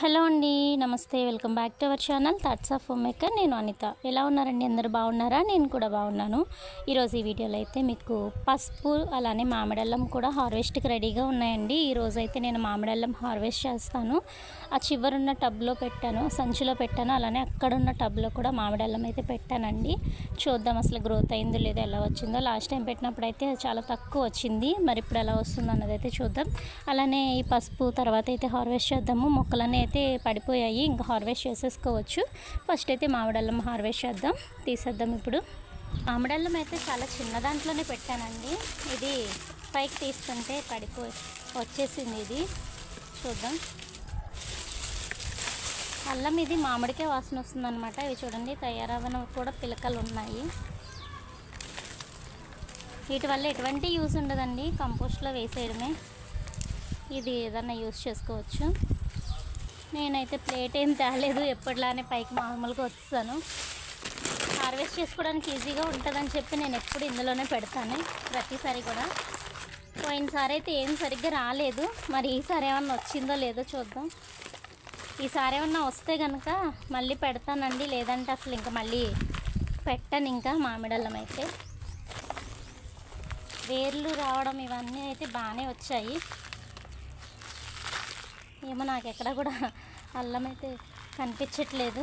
Hello అండి నమస్తే. Welcome back to our channel thoughts of home maker నేను అనిత. ఎలా ఉన్నారండి? అందరు బాగున్నారా? నేను కూడా బాగున్నాను. ఈరోజు ఈ వీడియోలో అయితే మీకు పసుపు అలానే మామిడల్లం కూడా హార్వెస్ట్కి రెడీగా ఉన్నాయండి. ఈరోజు అయితే నేను మామిడల్లం హార్వెస్ట్ చేస్తాను. ఆ చివరున్న టబ్లో పెట్టాను సంచిలో పెట్టాను అలానే అక్కడున్న టబ్లో కూడా మామిడల్లం అయితే పెట్టానండి. చూద్దాం అసలు గ్రోత్ అయిందో లేదో ఎలా వచ్చిందో. లాస్ట్ టైం పెట్టినప్పుడు అయితే చాలా తక్కువ వచ్చింది. మరి ఇప్పుడు ఎలా వస్తుందో అన్నది అయితే చూద్దాం. అలానే ఈ పసుపు తర్వాత అయితే హార్వెస్ట్ చేద్దాము. మొక్కలనే అయితే పడిపోయాయి. ఇంకా హార్వెస్ట్ చేసేసుకోవచ్చు. ఫస్ట్ అయితే మామిడల్లం హార్వెస్ట్ చేద్దాం. తీసేద్దాం ఇప్పుడు. మామిడల్లం అయితే చాలా చిన్న దాంట్లోనే పెట్టానండి. ఇది పైకి తీసుకుంటే పడిపో వచ్చేసింది ఇది. చూద్దాం. అల్లం ఇది మామిడికే వాసన వస్తుందన్నమాట. ఇవి చూడండి తయారవన కూడా పిలకలు ఉన్నాయి. వీటి వల్ల ఎటువంటి యూస్ ఉండదండి. కంపోస్ట్లో వేసేయడమే. ఇది ఏదన్నా యూస్ చేసుకోవచ్చు. నేనైతే ప్లేట్ ఏం తేలేదు ఎప్పటిలానే పైకి మామూలుగా వచ్చాను హార్వెస్ట్ చేసుకోవడానికి ఈజీగా ఉంటుందని చెప్పి నేను ఎప్పుడు ఇందులోనే పెడతాను ప్రతిసారి కూడా. పోయినసారి అయితే ఏం సరిగ్గా రాలేదు మరి ఈసారి ఏమన్నా వచ్చిందో లేదో చూద్దాం. ఈసారి ఏమన్నా వస్తే కనుక మళ్ళీ పెడతానండి లేదంటే అసలు ఇంకా మళ్ళీ పెట్టను ఇంకా మామిడల్లం అయితే. వేర్లు రావడం ఇవన్నీ అయితే బాగానే వచ్చాయి. ఏమో నాకు ఎక్కడ కూడా అల్లం అయితే కనిపించట్లేదు.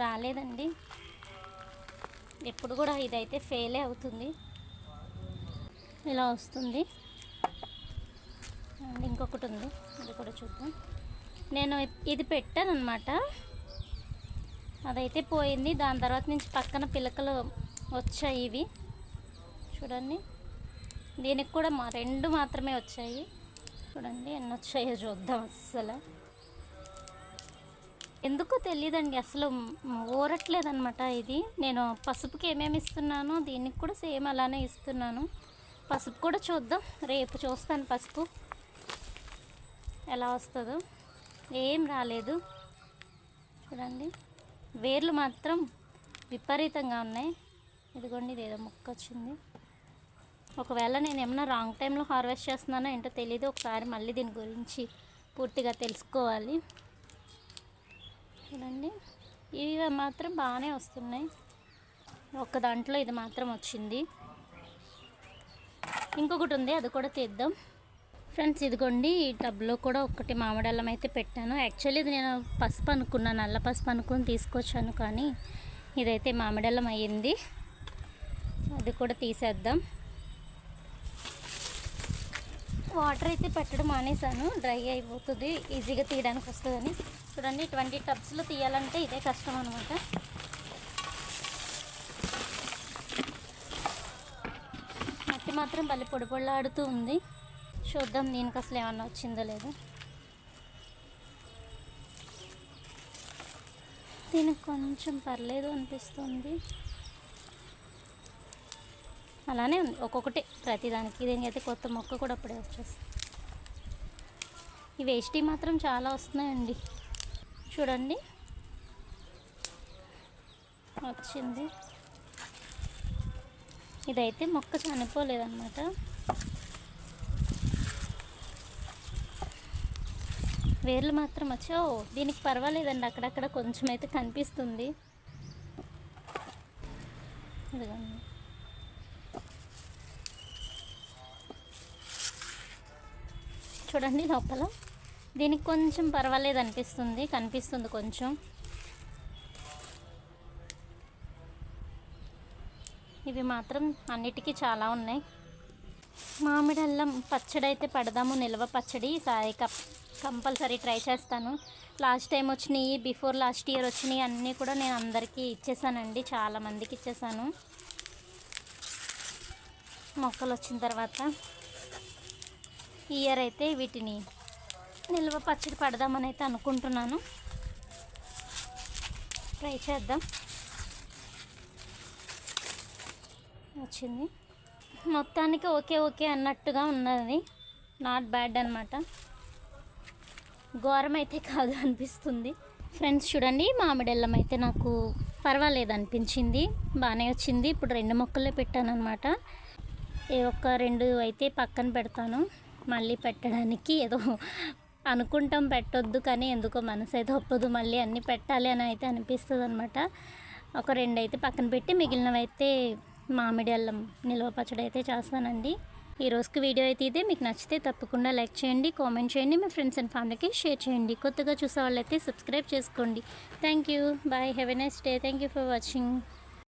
రాలేదండి. ఎప్పుడు కూడా ఇదైతే ఫెయిలే అవుతుంది. ఇలా వస్తుంది. అండ్ ఇంకొకటి ఉంది. అది కూడా చూద్దాం. నేను ఇది పెట్టాను అనమాట అదైతే పోయింది. దాని తర్వాత నుంచి పక్కన పిలకలు వచ్చాయి ఇవి. చూడండి. దీనికి కూడా మా రెండు మాత్రమే వచ్చాయి. చూడండి ఎన్ని వచ్చాయో చూద్దాం అస్సలు. ఎందుకో తెలియదండి అసలు ఊరట్లేదనమాట ఇది. నేను పసుపుకి ఏమేమి ఇస్తున్నానో దీనికి కూడా సేమ్ అలానే ఇస్తున్నాను. పసుపు కూడా చూద్దాం. రేపు చూస్తాను పసుపు. ఎలా వస్తుందో. ఏం రాలేదు. చూడండి వేర్లు మాత్రం విపరీతంగా ఉన్నాయి. ఇదిగోండి ఇది ఏదో మొక్క వచ్చింది. ఒకవేళ నేను ఏమన్నా రాంగ్ టైంలో హార్వెస్ట్ చేస్తున్నానో ఏంటో తెలియదు ఒకసారి మళ్ళీ దీని గురించి పూర్తిగా తెలుసుకోవాలి. చూడండి ఇవి మాత్రం బాగానే వస్తున్నాయి. ఒక దాంట్లో ఇది మాత్రం వచ్చింది. ఇంకొకటి ఉంది అది కూడా తీద్దాం. ఫ్రెండ్స్ ఇదిగోండి ఈ టబ్లో కూడా ఒకటి మామిడల్లం అయితే పెట్టాను. యాక్చువల్లీ ఇది నేను పసుపు అనుకున్నాను నల్ల పసుపు అనుకుని తీసుకొచ్చాను కానీ ఇదైతే మామిడల్లం అయ్యింది. అది కూడా తీసేద్దాం. వాటర్ అయితే పెట్టడం మానేశాను. డ్రై అయిపోతుంది. ఈజీగా తీయడానికి వస్తుందని. చూడండి ట్వంటీ టబ్స్లో తీయాలంటే ఇదే కష్టం అనమాట మట్టి మాత్రం భలే పొడి ఉంది. చూద్దాం దీనికి అసలు ఏమన్నా వచ్చిందో లేదో. దీనికి కొంచెం పర్లేదు అనిపిస్తుంది. అలానే ఉంది ఒక్కొక్కటి ప్రతిదానికి. దీనికి అయితే కొత్త మొక్క కూడా అప్పుడే వచ్చేస్తుంది ఈ వేస్టీ మాత్రం చాలా వస్తున్నాయండి. చూడండి. వచ్చింది. ఇదైతే మొక్క చనిపోలేదన్నమాట. వేర్లు మాత్రం వచ్చా ఓ దీనికి పర్వాలేదండి. అక్కడక్కడ కొంచెం అయితే కనిపిస్తుంది. ఇదిగోండి. చూడండి లోపల. దీనికి కొంచెం పర్వాలేదు అనిపిస్తుంది కనిపిస్తుంది కొంచెం. ఇవి మాత్రం అన్నిటికీ చాలా ఉన్నాయి. మామిడి అల్లం పచ్చడి అయితే పడదాము నిల్వ పచ్చడి. ఈసారి కప్ కంపల్సరీ ట్రై చేస్తాను. లాస్ట్ టైం వచ్చినాయి బిఫోర్ లాస్ట్ ఇయర్ వచ్చినాయి అన్నీ కూడా నేను అందరికీ ఇచ్చేసానండి. చాలా మందికి ఇచ్చేసాను. మొక్కలు వచ్చిన తర్వాత. ఇయర్ అయితే వీటిని నిల్వ పచ్చడి పడదామని అయితే అనుకుంటున్నాను. ట్రై చేద్దాం. వచ్చింది. మొత్తానికి ఓకే ఓకే అన్నట్టుగా ఉన్నది. నాట్ బ్యాడ్ అనమాట ఘోరం అయితే కాదు అనిపిస్తుంది. ఫ్రెండ్స్ చూడండి మామిడెల్లం అయితే నాకు పర్వాలేదు అనిపించింది. బాగానే వచ్చింది. ఇప్పుడు రెండు మొక్కలే పెట్టాను అనమాట ఏ ఒక్క రెండు అయితే పక్కన పెడతాను. మళ్ళీ పెట్టడానికి ఏదో అనుకుంటాం పెట్టొద్దు కానీ ఎందుకో మనసు అయితే ఒప్పదు. మళ్ళీ అన్నీ పెట్టాలి అని అయితే అనిపిస్తుంది అనమాట ఒక రెండు అయితే పక్కన పెట్టి మిగిలినవి అయితే మామిడి అల్లం నిల్వ పచ్చడి అయితే చేస్తానండి. ఈ రోజుకి వీడియో అయితే ఇదే. మీకు నచ్చితే తప్పకుండా లైక్ చేయండి కామెంట్ చేయండి మీ ఫ్రెండ్స్ అండ్ ఫ్యామిలీకి షేర్ చేయండి. కొత్తగా చూసే వాళ్ళైతే సబ్స్క్రైబ్ చేసుకోండి. Thank you. Bye. Have a nice day. Thank you for watching.